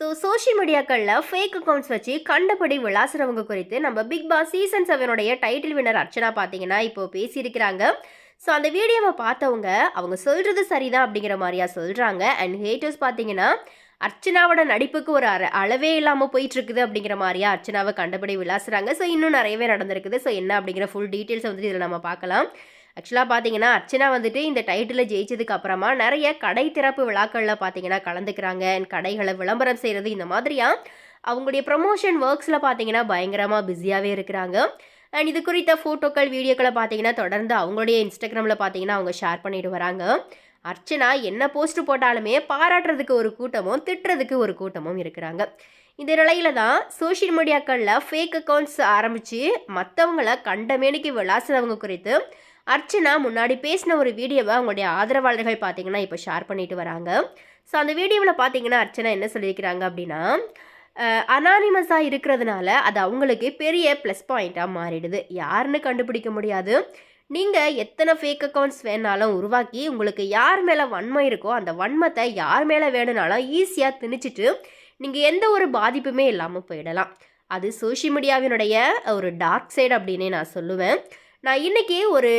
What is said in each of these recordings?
So social மீடியாக்களில் fake accounts வச்சு கண்டபடி விளாசுறவங்க குறித்து நம்ம பிக் பாஸ் சீசன் செவனுடைய டைட்டில் வினர் அர்ச்சனா பார்த்தீங்கன்னா இப்போ பேசியிருக்கிறாங்க. ஸோ அந்த வீடியோவை பார்த்தவங்க அவங்க சொல்கிறது சரிதான் அப்படிங்கிற மாதிரியா சொல்கிறாங்க அண்ட் ஹேட்டர்ஸ் பார்த்தீங்கன்னா அர்ச்சனாவோட நடிப்புக்கு ஒரு அற அளவே இல்லாமல் போயிட்டுருக்குது அப்படிங்கிற மாதிரியா அர்ச்சனாவை கண்டபடி விளாசுறாங்க. ஸோ இன்னும் நிறையவே நடந்திருக்குது. ஸோ என்ன அப்படிங்கிற ஃபுல் டீட்டெயில்ஸ் வந்துட்டு இதில் நம்ம பார்க்கலாம். ஆக்சுவலாக பார்த்தீங்கன்னா அர்ச்சனா வந்துட்டு இந்த டைட்டில் ஜெயிச்சதுக்கு அப்புறமா நிறைய கடை திறப்பு விழாக்களில் பார்த்தீங்கன்னா கலந்துக்கிறாங்க. கடைகளை விளம்பரம் செய்கிறது இந்த மாதிரியா அவங்களுடைய ப்ரமோஷன் ஒர்க்ஸில் பார்த்தீங்கன்னா பயங்கரமாக பிஸியாகவே இருக்கிறாங்க. அண்ட் இது குறித்த ஃபோட்டோக்கள் வீடியோக்களை பார்த்தீங்கன்னா தொடர்ந்து அவங்களுடைய இன்ஸ்டாகிராமில் பார்த்தீங்கன்னா அவங்க ஷேர் பண்ணிட்டு வராங்க. அர்ச்சனா என்ன போஸ்ட் போட்டாலுமே பாராட்டுறதுக்கு ஒரு கூட்டமும் திட்டுறதுக்கு ஒரு கூட்டமும் இருக்கிறாங்க. இந்த நிலையில தான் சோஷியல் மீடியாக்களில் ஃபேக் அக்கௌண்ட்ஸ் ஆரம்பித்து மற்றவங்கள கண்டமேனிக்கு விளாசுறவங்க குறித்து அர்ச்சனா முன்னாடி பேசின ஒரு வீடியோவை அவங்களுடைய ஆதரவாளர்கள் பார்த்தீங்கன்னா இப்போ ஷேர் பண்ணிட்டு வராங்க. ஸோ அந்த வீடியோவில் பார்த்தீங்கன்னா அர்ச்சனா என்ன சொல்லியிருக்கிறாங்க அப்படின்னா அனானிமஸாக இருக்கிறதுனால அது அவங்களுக்கு பெரிய ப்ளஸ் பாயிண்ட்டாக மாறிடுது. யாருன்னு கண்டுபிடிக்க முடியாது. நீங்கள் எத்தனை ஃபேக் அக்கௌண்ட்ஸ் வேணாலும் உருவாக்கி உங்களுக்கு யார் மேலே வன்மை இருக்கோ அந்த வன்மத்தை யார் மேலே வேணும்னாலும் ஈஸியாக திணிச்சிட்டு நீங்கள் எந்த ஒரு பாதிப்புமே இல்லாமல் போயிடலாம். அது சோஷியல் மீடியாவினுடைய ஒரு டார்க் சைடு அப்படின்னே நான் சொல்லுவேன். நான் இன்றைக்கி ஒரு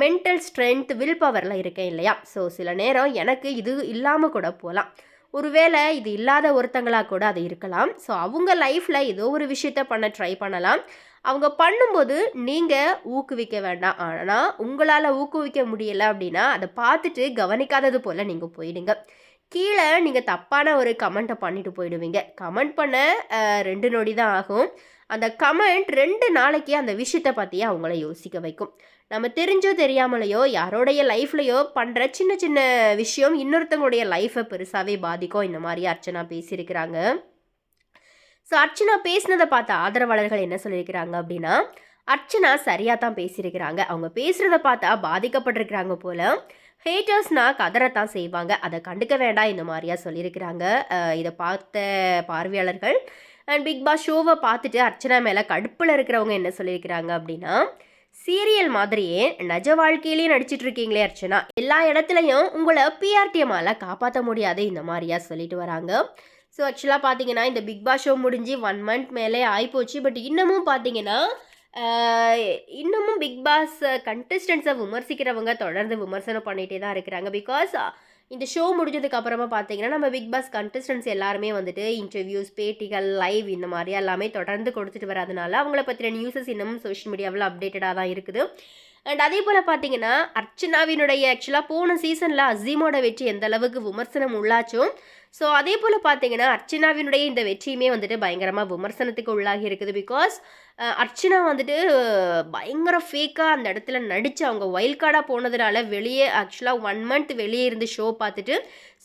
மென்டல் ஸ்ட்ரென்த் வில் பவரில் இருக்கேன் இல்லையா? ஸோ சில நேரம் எனக்கு இது இல்லாமல் கூட போகலாம் ஒருவேளை இது இல்லாத ஒருத்தங்களாக கூட அது இருக்கலாம். ஸோ அவங்க லைஃப்பில் ஏதோ ஒரு விஷயத்த பண்ண ட்ரை பண்ணலாம். அவங்க பண்ணும்போது நீங்கள் ஊக்குவிக்க வேண்டாம். ஆனால் உங்களால் ஊக்குவிக்க முடியலை அப்படின்னா அதை பார்த்துட்டு கவனிக்காதது போல் நீங்கள் போயிடுங்க. கீழே நீங்கள் தப்பான ஒரு கமெண்ட்டை பண்ணிட்டு போயிடுவீங்க. கமெண்ட் பண்ண ரெண்டு நொடி தான் ஆகும். அந்த கமெண்ட் ரெண்டு நாளைக்கே அந்த விஷயத்தை பற்றியே அவங்கள யோசிக்க வைக்கும். நம்ம தெரிஞ்சோ தெரியாமலையோ யாரோடைய லைஃப்லையோ பண்ணுற சின்ன சின்ன விஷயம் இன்னொருத்தவங்களுடைய லைஃப்பை பெருசாகவே பாதிக்கும். இந்த மாதிரி அர்ச்சனா பேசியிருக்கிறாங்க. ஸோ அர்ச்சனா பேசினதை பார்த்த ஆதரவாளர்கள் என்ன சொல்லியிருக்கிறாங்க அப்படின்னா அர்ச்சனா சரியாக தான் பேசியிருக்கிறாங்க. அவங்க பேசுகிறத பார்த்தா பாதிக்கப்பட்டிருக்கிறாங்க போல். ஹேட்டர்ஸ்னா கதறத்தான் செய்வாங்க. அதை கண்டுக்க வேண்டாம் இந்த மாதிரியா சொல்லியிருக்கிறாங்க. இதை பார்த்த பார்வையாளர்கள் அண்ட் பிக் பாஸ் ஷோவை பார்த்துட்டு அர்ச்சனா மேலே கடுப்பில் இருக்கிறவங்க என்ன சொல்லியிருக்கிறாங்க அப்படின்னா சீரியல் மாதிரியே நஜ வாழ்க்கையிலேயே நடிச்சிட்டு இருக்கீங்களே அர்ச்சனா. எல்லா இடத்துலையும் உங்களை பிஆர்டிஎம்மால் காப்பாற்ற முடியாது. இந்த மாதிரியா சொல்லிட்டு வராங்க. ஸோ ஆக்சுவலாக பார்த்தீங்கன்னா இந்த பிக் பாஸ் ஷோ முடிஞ்சு ஒன் மந்த் மேலே ஆகிப்போச்சு பட் இன்னமும் பார்த்தீங்கன்னா இன்னமும் பிக் பாஸ் கண்டஸ்டன்ஸை விமர்சிக்கிறவங்க தொடர்ந்து விமர்சனம் பண்ணிகிட்டே தான் இருக்கிறாங்க. பிகாஸ் இந்த ஷோ முடிஞ்சதுக்கு அப்புறமா பார்த்தீங்கன்னா நம்ம பிக் பாஸ் கண்டஸ்டன்ஸ் எல்லாருமே வந்துட்டு இன்டர்வியூஸ் பேட்டிகள் லைவ் இந்த மாதிரி எல்லாமே தொடர்ந்து கொடுத்துட்டு வரதுனால அவங்கள பற்றின நியூஸஸ் இன்னமும் சோஷியல் மீடியாவில் அப்டேட்டடாக தான் இருக்குது. அண்ட் அதே போல் பார்த்தீங்கன்னா அர்ச்சனாவினுடைய ஆக்சுவலாக போன சீசனில் அசீமோட வெற்றி எந்த அளவுக்கு விமர்சனம் உள்ளாச்சும் ஸோ அதே போல் பார்த்தீங்கன்னா அர்ச்சனாவினுடைய இந்த வெற்றியுமே வந்துட்டு பயங்கரமாக விமர்சனத்துக்கு உள்ளாகி இருக்குது. பிகாஸ் அர்ச்சனா வந்துட்டு பயங்கர ஃபேக்காக அந்த இடத்துல நடித்து அவங்க வைல்ட் கார்டாக போனதுனால வெளியே ஆக்சுவலாக ஒன் மந்த் வெளியே இருந்து ஷோ பார்த்துட்டு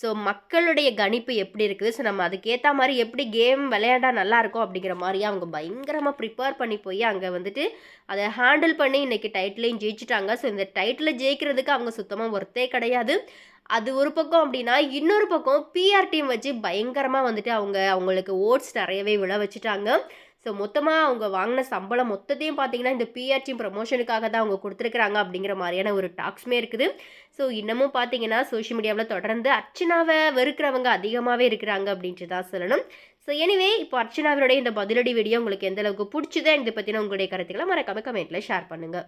ஸோ மக்களுடைய கணிப்பு எப்படி இருக்குது? ஸோ நம்ம அதுக்கேற்ற மாதிரி எப்படி கேம் விளையாண்டா நல்லா இருக்கும் அப்படிங்கிற மாதிரி அவங்க பயங்கரமாக ப்ரிப்பேர் பண்ணி போய் அங்கே வந்துட்டு அதை ஹேண்டில் பண்ணி இன்னைக்கு டைட்டிலையும் ஜெயிச்சிட்டாங்க. ஸோ இந்த டைட்டில் ஜெயிக்கிறதுக்கு அவங்க சுத்தமாக ஒர்த்தே கிடையாது. அது ஒரு பக்கம் அப்படின்னா இன்னொரு பக்கம் பிஆர் டீம் வச்சு பயங்கரமாக வந்துட்டு அவங்க அவங்களுக்கு ஓட்ஸ் நிறையவே விழ வச்சுட்டாங்க. ஸோ மொத்தமாக அவங்க வாங்கின சம்பளம் மொத்தத்தையும் பார்த்தீங்கன்னா இந்த பிஆர் டீம் ப்ரமோஷனுக்காக தான் அவங்க கொடுத்துருக்குறாங்க அப்படிங்கிற மாதிரியான ஒரு டாக்ஸுமே இருக்குது. ஸோ இன்னமும் பார்த்தீங்கன்னா சோஷியல் மீடியாவில் தொடர்ந்து அர்ச்சனாவை வெறுக்கிறவங்க அதிகமாகவே இருக்கிறாங்க அப்படின்ட்டு தான் சொல்லணும். ஸோ எனிவே இப்போ அர்ச்சனாவினுடைய இந்த பதிலடி வீடியோ உங்களுக்கு எந்த அளவுக்கு இதை பற்றின உங்களுடைய கருத்துக்களை மறக்காம கமெண்ட்டில் ஷேர் பண்ணுங்கள்